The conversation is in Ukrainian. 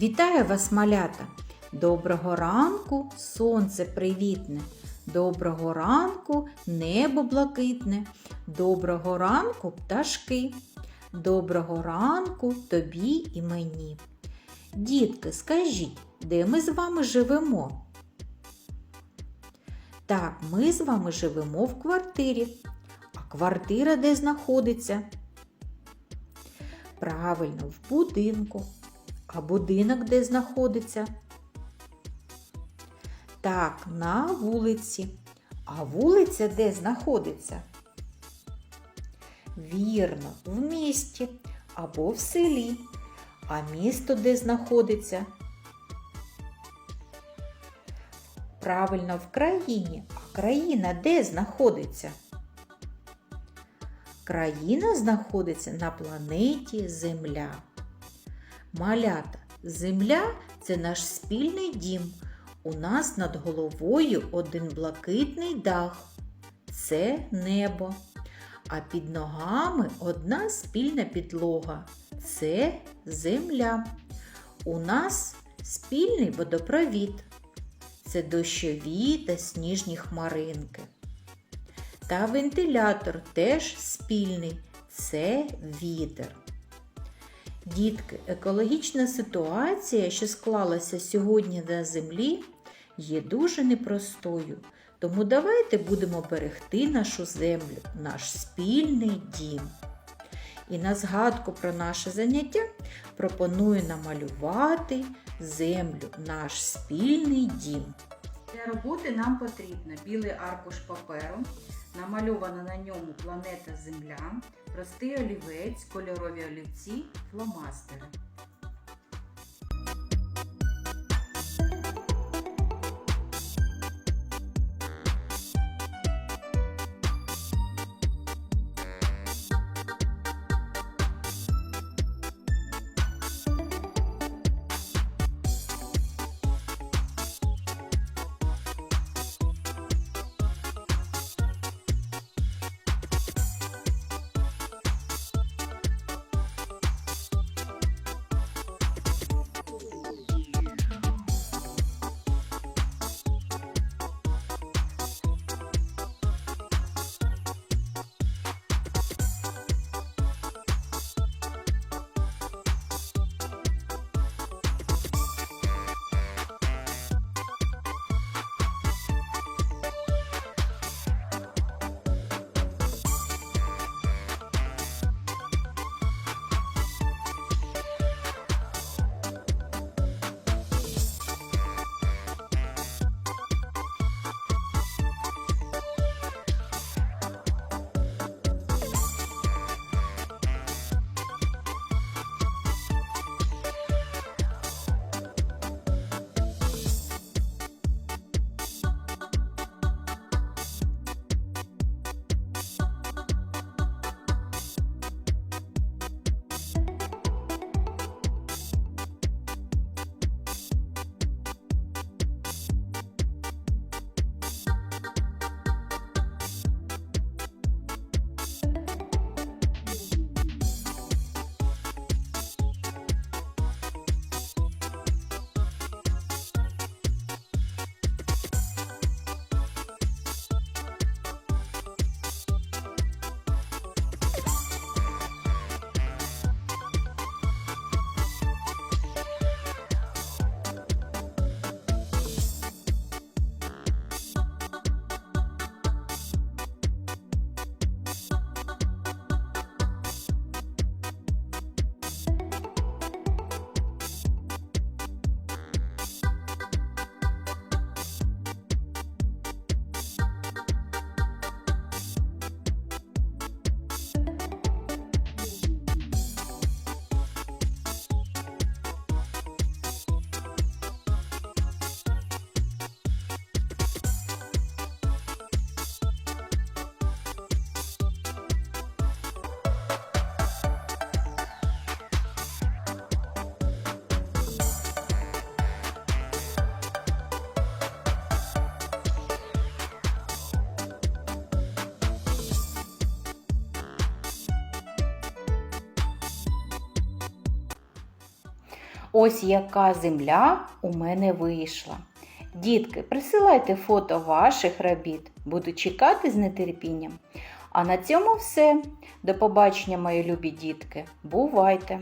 Вітаю вас, малята! Доброго ранку, сонце привітне. Доброго ранку, небо блакитне. Доброго ранку, пташки. Доброго ранку тобі і мені. Дітки, скажіть, де ми з вами живемо? Так, ми з вами живемо в квартирі. А квартира де знаходиться? Правильно, в будинку. А будинок де знаходиться? Так, на вулиці. А вулиця де знаходиться? Вірно, в місті або в селі. А місто де знаходиться? Правильно, в країні. А країна де знаходиться? Країна знаходиться на планеті Земля. Малята, земля це наш спільний дім. У нас над головою один блакитний дах. Це небо. А під ногами одна спільна підлога. Це земля. У нас спільний водопровід. Це дощові та сніжні хмаринки. Та вентилятор теж спільний. Це вітер. Дітки, екологічна ситуація, що склалася сьогодні на землі, є дуже непростою. Тому давайте будемо берегти нашу землю, наш спільний дім. І на згадку про наше заняття пропоную намалювати землю, наш спільний дім. Для роботи нам потрібно білий аркуш паперу, намальована на ньому планета Земля, простий олівець, кольорові олівці, фломастери. Ось яка земля у мене вийшла. Дітки, присилайте фото ваших робіт. Буду чекати з нетерпінням. А на цьому все. До побачення, мої любі дітки. Бувайте!